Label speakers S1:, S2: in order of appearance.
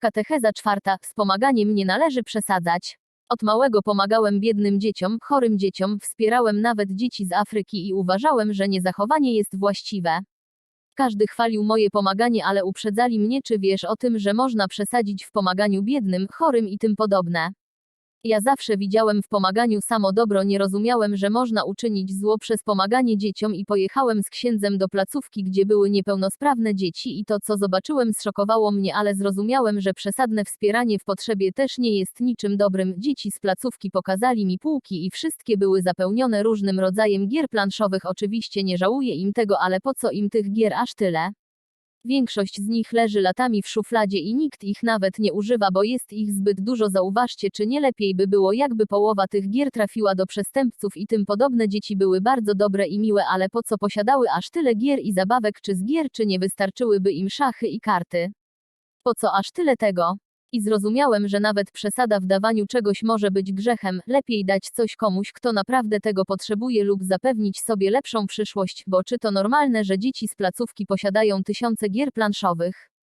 S1: Katecheza czwarta. Wspomaganiem nie należy przesadzać. Od małego pomagałem biednym dzieciom, chorym dzieciom, wspierałem nawet dzieci z Afryki i uważałem, że niezachowanie jest właściwe. Każdy chwalił moje pomaganie, ale uprzedzali mnie, czy wiesz o tym, że można przesadzić w pomaganiu biednym, chorym i tym podobne. Ja zawsze widziałem w pomaganiu samo dobro, nie rozumiałem, że można uczynić zło przez pomaganie dzieciom i pojechałem z księdzem do placówki, gdzie były niepełnosprawne dzieci i to, co zobaczyłem, zszokowało mnie, ale zrozumiałem, że przesadne wspieranie w potrzebie też nie jest niczym dobrym. Dzieci z placówki pokazali mi półki i wszystkie były zapełnione różnym rodzajem gier planszowych. Oczywiście nie żałuję im tego, ale po co im tych gier aż tyle? Większość z nich leży latami w szufladzie i nikt ich nawet nie używa, bo jest ich zbyt dużo. Zauważcie, czy nie lepiej by było, jakby połowa tych gier trafiła do przestępców i tym podobne dzieci były bardzo dobre i miłe, ale po co posiadały aż tyle gier i zabawek, czy z gier, czy nie wystarczyłyby im szachy i karty? Po co aż tyle tego? I zrozumiałem, że nawet przesada w dawaniu czegoś może być grzechem, lepiej dać coś komuś, kto naprawdę tego potrzebuje lub zapewnić sobie lepszą przyszłość, bo czy to normalne, że dzieci z placówki posiadają tysiące gier planszowych?